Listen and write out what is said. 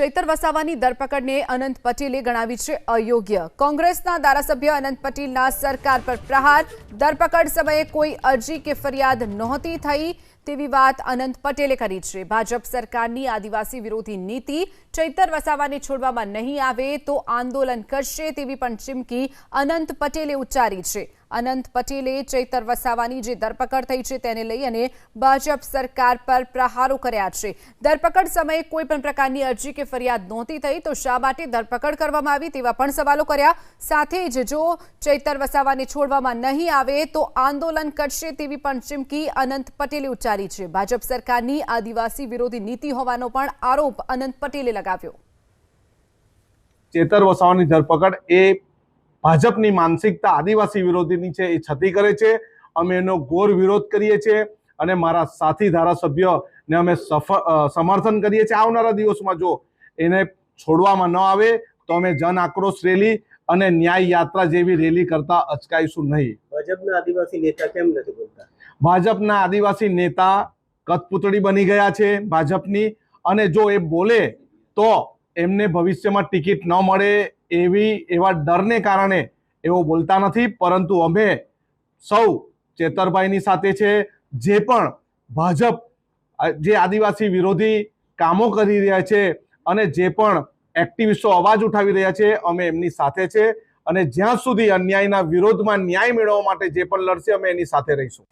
ચૈતર વસાવાની ધરપકડને અનંત પટેલે ગણાવી છે અયોગ્ય. કોંગ્રેસના ધારાસભ્ય અનંત પટેલના સરકાર પર પ્રહાર. ધરપકડ સમયે કોઈ અરજી કે ફરિયાદ નહોતી થઈ તેવી વાત અનંત પટેલે કરી છે. ભાજપ સરકારની આદિવાસી વિરોધી નીતિ ચૈતર વસાવાને છોડવામાં નહીં આવે તો આંદોલન કરશે તેવી પણ ચીમકી અનંત પટેલે ઉચ્ચારી છે. અનંત પટેલે ચૈતર વસાવાની જે ધરપકડ થઈ છે તેને લઈ અને ભાજપ સરકાર પર પ્રહારો કર્યા છે. ધરપકડ સમયે કોઈ પણ પ્રકારની અરજી કે ફરિયાદ નહોતી થઈ તો શા માટે ધરપકડ કરવામાં આવી તેવા પણ સવાલો કર્યા. સાથે જ જો ચૈતર વસાવાને છોડવામાં નહીં આવે તો આંદોલન કરશે તેવી પણ ચીમકી અનંત પટેલે ઉચ્ચારી છે. ભાજપ સરકારની આદિવાસી વિરોધી નીતિ હોવાનો પણ આરોપ અનંત પટેલે લગાવ્યો. ચેતર વસાવાની ધરપકડ એ ભાજપની માનસિકતા આદિવાસી વિરોધીની છે એ છતી કરે છે. અમે એનો ઘોર વિરોધ કરીએ છીએ અને મારા સાથી ધારાસભ્યને અમે સમર્થન કરીએ છીએ. આવનારા દિવસમાં જો એને છોડવામાં ન આવે તો અમે જન આક્રોશ રેલી અને ન્યાય યાત્રા જેવી રેલી કરતા અચકાઈશું નહીં. ભાજપના આદિવાસી નેતા કેમ નથી બોલતા? ભાજપના આદિવાસી નેતા કઠપૂતળી બની ગયા છે ભાજપની અને જો એ બોલે તો એમને ભવિષ્યમાં ટિકિટ ન મળે એવી, એવા ડરને કારણે એવો બોલતા નથી, પરંતુ અમે સૌ ચેતરભાઈની સાથે છે, જે પણ ભાજપ જે આદિવાસી વિરોધી કામો કરી રહ્યા છે અને જે પણ એક્ટિવિસ્ટો અવાજ ઉઠાવી રહ્યા છે, અમે એમની સાથે છે અને જ્યાં સુધી અન્યાયના વિરોધમાં ન્યાય મેળવવા માટે જે પણ લડશે, અમે એની સાથે રહીશું.